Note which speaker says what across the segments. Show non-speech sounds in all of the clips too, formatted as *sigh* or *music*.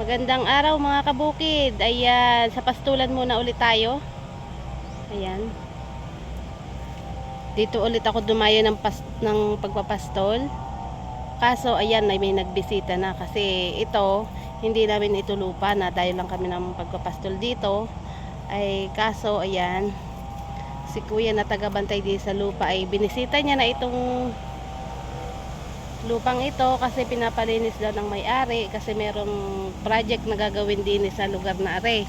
Speaker 1: Magandang araw mga kabukid. Ayan, sa pastulan muna ulit tayo. Ayan. Dito ulit ako dumayo ng, pas ng pagpapastol. Kaso, ayan, may, may nagbisita na kasi ito, hindi namin ito lupa na dahil lang kami ng pagpapastol dito. Ay, kaso, ayan, si kuya na tagabantay dito sa lupa ay binisita niya na itong lupang ito kasi pinapalinis daw ng may-ari kasi merong project na gagawin din sa lugar na are.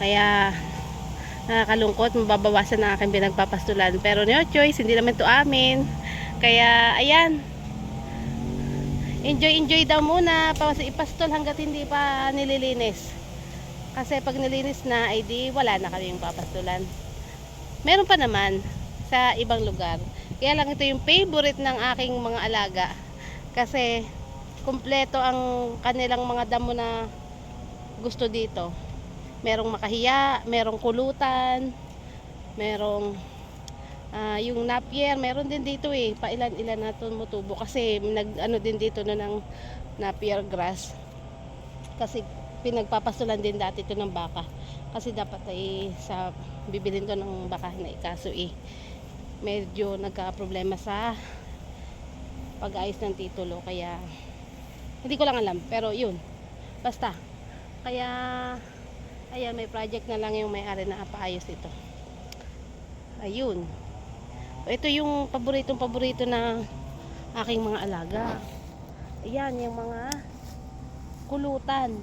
Speaker 1: Kaya nakakalungkot, mababawasan na aking pinagpapastulan. Pero no choice, hindi naman to amin. Kaya ayan, enjoy enjoy daw muna pa ipastol hanggat hindi pa nililinis. Kasi pag nilinis na, ay di wala na kami yung papastulan. Meron pa naman sa ibang lugar. Kaya lang ito yung favorite ng aking mga alaga. Kasi kumpleto ang kanilang mga damo na gusto dito. Merong makahiya, merong kulutan, merong ah, yung napier, meron din dito eh. Pailan-ilan na tumutubo kasi nag ano din dito no ng napier grass. Kasi pinagpapasulan din dati ito ng baka. Kasi dapat ay sa bibilin to ng baka na ikaso eh medyo nagka-problema sa pag-ayos ng titulo kaya hindi ko lang alam pero yun basta. Kaya ayan may project na lang yung may-ari na paayos ito. Ayun. Ito yung paboritong paborito na aking mga alaga. Ayan yung mga kulutan.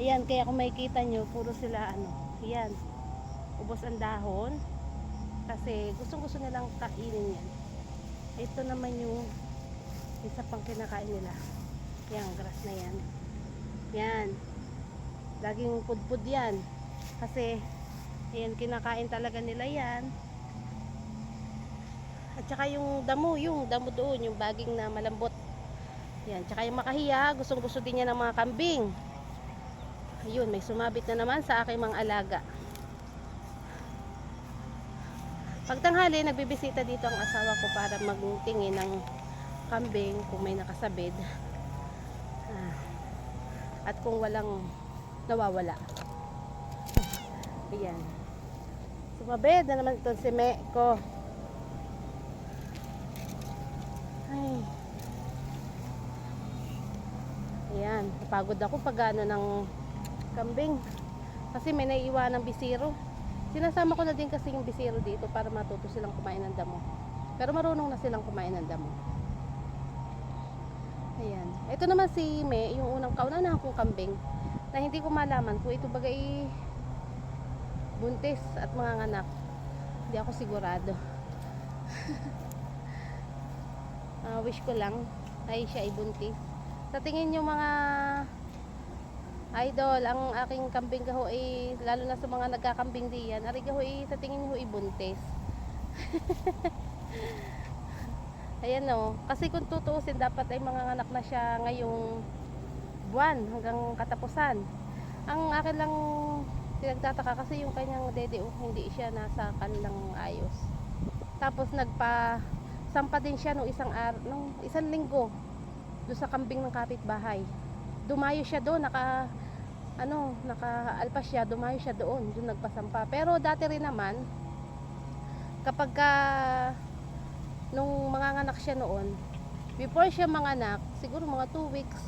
Speaker 1: Ayan kaya kung makikita nyo puro sila ano ayan ubos ang dahon. Kasi gustong gusto nilang kainin yan. Ito naman yung isa pang kinakain nila. Yan grass na yan. Yan. Laging pudpud yan. Kasi yan kinakain talaga nila yan. At saka yung damo yung damo doon yung baging na malambot. Yan tsaka yung makahiya gustong gusto din niya ng mga kambing. Ayun may sumabit na naman sa aking mga alaga. Pagtanghali, nagbibisita dito ang asawa ko para magtingin ng kambing kung may nakasabid. Ah, At kung walang nawawala. Ayan. Sumabed na naman itong si ko. Ay. Ayan. Napagod ako pag ano ng kambing. Kasi may naiiwan ng bisiro. Sinasama ko na din kasi yung bisiro dito para matuto silang kumain ng damo. Pero marunong na silang kumain ng damo. Ayan. Ito naman si Me, yung unang kauna kong kambing na hindi ko malaman kung ito bagay buntis at mga anak. Hindi ako sigurado. *laughs* Ah, wish ko lang ay siya ay buntis. Sa tingin nyo mga Idol, ang aking kambing gaho ay, lalo na sa mga nagkakambing diyan, ari gaho ay, sa tingin ko ibuntis. *laughs* Ayan no, kasi kung tutuusin, dapat ay mga anak na siya ngayong buwan hanggang katapusan. Ang akin lang pinagtataka kasi yung kanyang dede, oh, hindi siya nasa kanilang ayos. Tapos nagpa sampa din siya nung isang ar nung isang linggo doon sa kambing ng kapitbahay dumayo siya doon, naka ano, nakaalpas siya, dumayo siya doon, doon nagpasampa. Pero dati rin naman, kapag ka, nung manganganak siya noon, before siya manganak, siguro mga 2 weeks,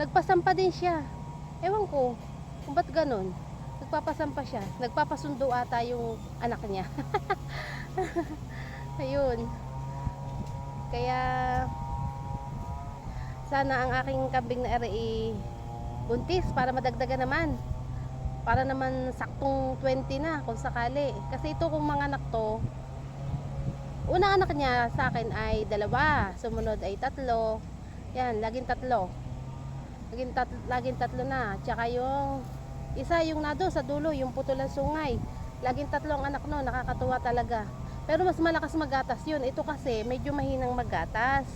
Speaker 1: nagpasampa din siya. Ewan ko, kung ba't ganun? Nagpapasampa siya. Nagpapasundo ata yung anak niya. *laughs* Ayun. Kaya, sana ang aking kambing na RE buntis para madagdagan naman para naman saktong 20 na kung sakali kasi ito kung mga anak to unang anak niya sa akin ay dalawa sumunod ay tatlo. Yan laging tatlo. Laging, tat, laging tatlo na. Tsaka yung isa yung nado sa dulo yung putulan sungay. Laging tatlo ang anak no nakakatuwa talaga. Pero mas malakas magatas yun. Ito kasi medyo mahinang magatas.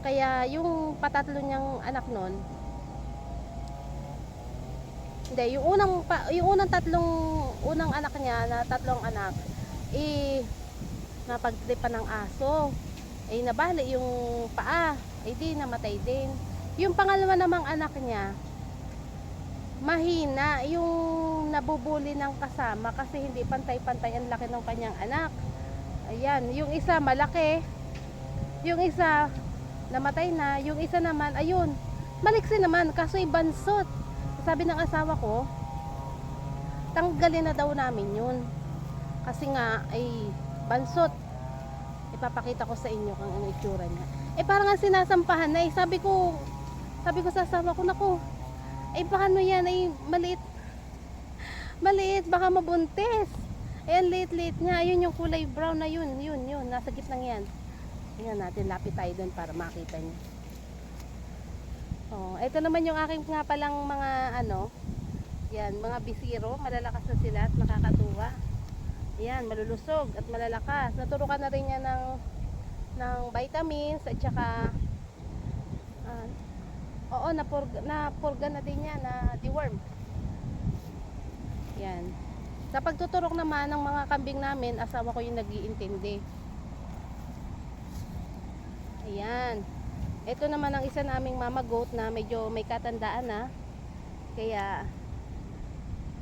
Speaker 1: Kaya yung patatlo niyang anak nun, hindi, yung unang, pa, yung unang tatlong, unang anak niya na tatlong anak, eh, napagtripan ng aso. Eh, nabali yung paa. Eh, di, namatay din. Yung pangalawa namang anak niya, mahina yung nabubuli ng kasama kasi hindi pantay-pantay ang laki ng kanyang anak. Ayan, yung isa malaki, yung isa namatay na, yung isa naman, ayun, maliksi naman, kaso ibansot. Sabi ng asawa ko, tanggalin na daw namin yun. Kasi nga, ay bansot. Ipapakita ko sa inyo kung ano itsura niya. Eh parang nga sinasampahan na eh. Sabi ko, sabi ko sa asawa ko, naku, ay baka ano yan, ay maliit. Maliit, baka mabuntis. Ayan, liit-liit niya. Ayun yung kulay brown na yun. Yun, yun. Nasa gitnang yan. Tingnan natin, lapit tayo doon para makita niyo. Oh, ito naman yung aking nga palang mga ano, yan, mga bisiro, malalakas na sila at nakakatuwa. Yan, malulusog at malalakas. Naturukan na rin niya ng ng vitamins at saka ah, oo, napurga, napurga na din niya na deworm. Yan. Sa pagtuturok naman ng mga kambing namin, asawa ko yung nag-iintindi. Ayan. Ito naman ang isa naming mama goat na medyo may katandaan na. Kaya,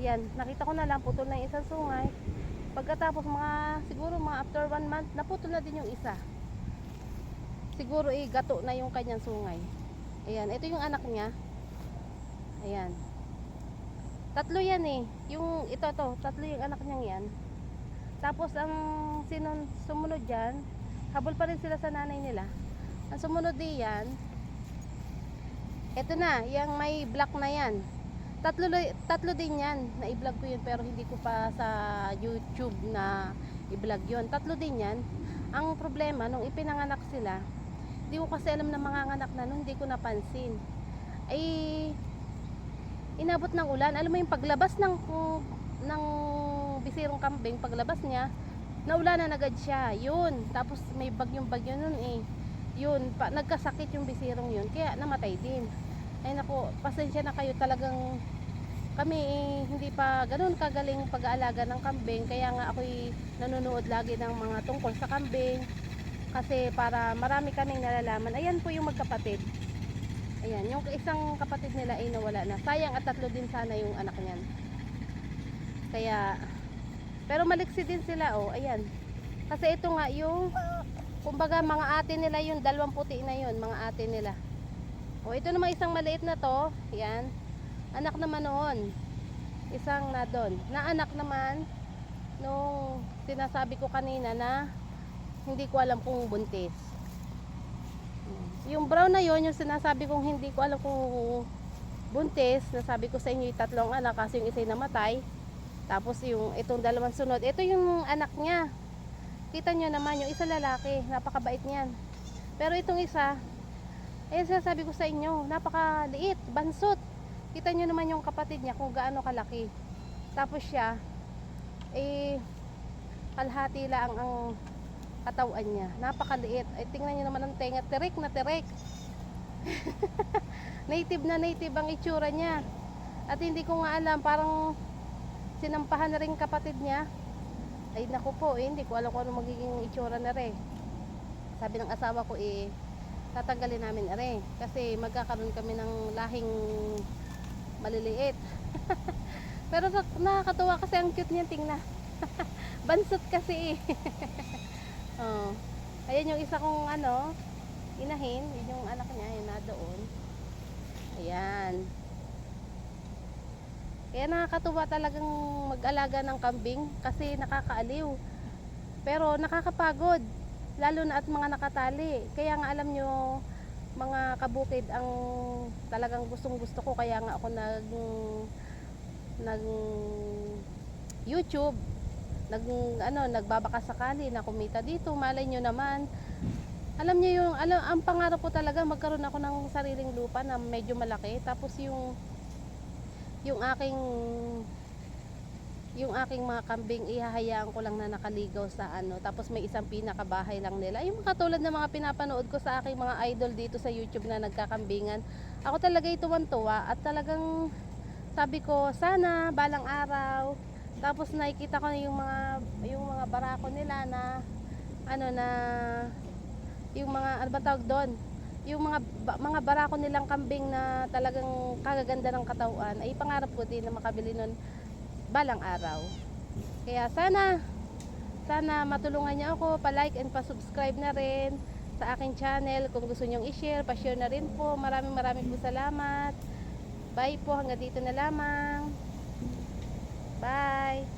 Speaker 1: yan, nakita ko na lang, putol na isang sungay. Pagkatapos mga, siguro mga after one month, naputol na din yung isa. Siguro eh, gato na yung kanyang sungay. Ayan, ito yung anak niya. Ayan. Tatlo yan eh. Yung ito to, tatlo yung anak niyang yan. Tapos ang sinun, sumunod dyan, habol pa rin sila sa nanay nila. Ang sumunod din yan, ito na, yung may black na yan. Tatlo, tatlo din yan, na i-vlog ko yun pero hindi ko pa sa YouTube na i-vlog yun. Tatlo din yan. Ang problema, nung ipinanganak sila, hindi ko kasi alam na mga anak na nun, hindi ko napansin. Ay, inabot ng ulan. Alam mo yung paglabas ng ng bisirong kambing, paglabas niya, naulanan agad siya. Yun. Tapos may bagyong bagyo nun eh. Yun, pa, nagkasakit yung bisirong yun, kaya namatay din. Ay nako, pasensya na kayo. Talagang kami eh, hindi pa ganun kagaling pag-aalaga ng kambing. Kaya nga ako'y nanonood lagi ng mga tungkol sa kambing. Kasi para marami kaming nalalaman ayan po yung magkapatid. Ayan, yung isang kapatid nila ay nawala na. Sayang at tatlo din sana yung anak niyan. Kaya pero maliksi din sila oh, ayan. Kasi ito nga yung kumbaga mga ate nila yung dalawang puti na yun mga ate nila o ito naman isang maliit na to. Yan. Anak naman noon. Isang na doon. Na anak naman nung sinasabi ko kanina na hindi ko alam kung buntis. Yung brown na yon yung sinasabi kong hindi ko alam kung buntis nasabi ko sa inyo yung tatlong anak kasi yung isa namatay. Tapos yung itong dalawang sunod ito yung anak niya. Kita nyo naman yung isa lalaki napakabait niyan. Pero itong isa ayun sinasabi ko sa inyo napakaliit bansot. Kita nyo naman yung kapatid niya kung gaano kalaki. Tapos siya eh kalhati lang ang katawan niya. Napakaliit. Ay tingnan nyo naman ang tenga. Tirik na tirik. *laughs* Native na native ang itsura niya. At hindi ko nga alam parang sinampahan na rin kapatid niya. Ay naku po eh, hindi ko alam kung ano magiging itsura na rin. Sabi ng asawa ko eh tatanggalin namin na rin. Kasi magkakaroon kami ng lahing maliliit. *laughs* Pero nakakatuwa kasi ang cute niya tingnan. *laughs* Bansot kasi eh. *laughs* Oh. ayan yung isa kong ano inahin. Yun yung anak niya yun na doon. Ayan. Kaya nakakatuwa talagang mag-alaga ng kambing kasi nakakaaliw. Pero nakakapagod. Lalo na at mga nakatali. Kaya nga alam nyo, mga kabukid ang talagang gustong gusto ko. Kaya nga ako nag, nag YouTube, nag, ano, nagbabaka sakali na kumita dito. Malay nyo naman. Alam nyo yung, alam, ang pangarap ko talaga magkaroon ako ng sariling lupa na medyo malaki. Tapos yung yung aking yung aking mga kambing ihahayaan ko lang na nakaligaw sa ano. Tapos may isang pinakabahay lang nila. Yung katulad ng mga pinapanood ko sa aking mga idol dito sa YouTube na nagkakambingan ako talaga tuwan-tuwa at talagang sabi ko sana balang araw. Tapos nakikita ko na yung mga yung mga barako nila na ano na yung mga ano ba tawag doon? Yung mga mga barako nilang kambing na talagang kagaganda ng katawan ay pangarap ko din na makabili nun balang araw. Kaya sana sana matulungan niyo ako, pa-like and pa-subscribe na rin sa aking channel. Kung gusto niyo i-share, pa-share na rin po. Maraming maraming po salamat. Bye po, hanggang dito na lamang. Bye.